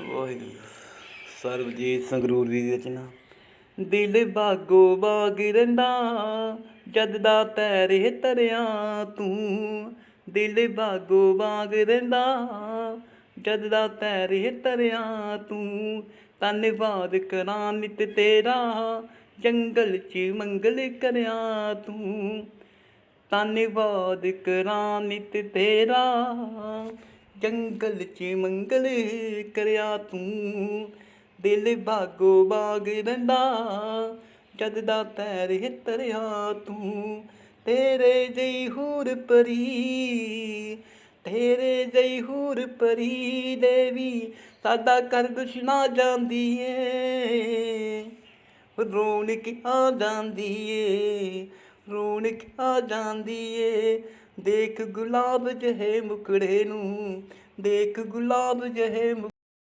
ਵਾਹਿਗੁਰੂ। ਸਰਬਜੀਤ ਸੰਗਰੂਰ ਦੀ ਰਚਨਾ। ਦਿਲ ਬਾਗੋ ਬਾਗ ਰਹਿੰਦਾ, ਜਦ ਦਾ ਤੇਰੇ ਤਰਿਆ ਤੂੰ। ਦਿਲ ਬਾਗੋ ਬਾਗ ਰਹਿੰਦਾ, ਜਦ ਦਾ ਤੇਰੇ ਤਰਿਆ ਤੂੰ। ਧੰਨਵਾਦ ਕਰਾਂ ਨਿਤ ਤੇਰਾ, ਜੰਗਲ ਚ ਮੰਗਲ ਕਰਿਆ ਤੂੰ। ਧੰਨਵਾਦ ਕਰਾਂ ਨਿਤ ਤੇਰਾ ਜੰਗਲ ਚ ਮੰਗਲ ਕਰਿਆ ਤੂੰ। ਦਿਲ ਬਾਗੋ ਬਾਗ ਰਹਿੰਦਾ, ਜਦ ਦਾ ਤੇਰੇ ਤਰਿਆ ਤੂੰ। ਤੇਰੇ ਜਈ ਹੂਰ ਪਰੀ, ਤੇਰੇ ਜਈ ਹੂਰ ਪਰੀ ਦੇਵੀ, ਸਾਡਾ ਕਰ ਦੁਸ਼ਨਾ ਜਾਂਦੀ ਏ। ਰੌਣਕ ਆ ਜਾਂਦੀ ਏ, ਰੌਣਕ ਆ ਜਾਂਦੀ ਏ। ਦੇਖ ਗੁਲਾਬ ਜਿਹੇ ਮੁਕੜੇ ਨੂੰ ਦੇਖ ਗੁਲਾਬ ਜਿਹੇ ਮੁ-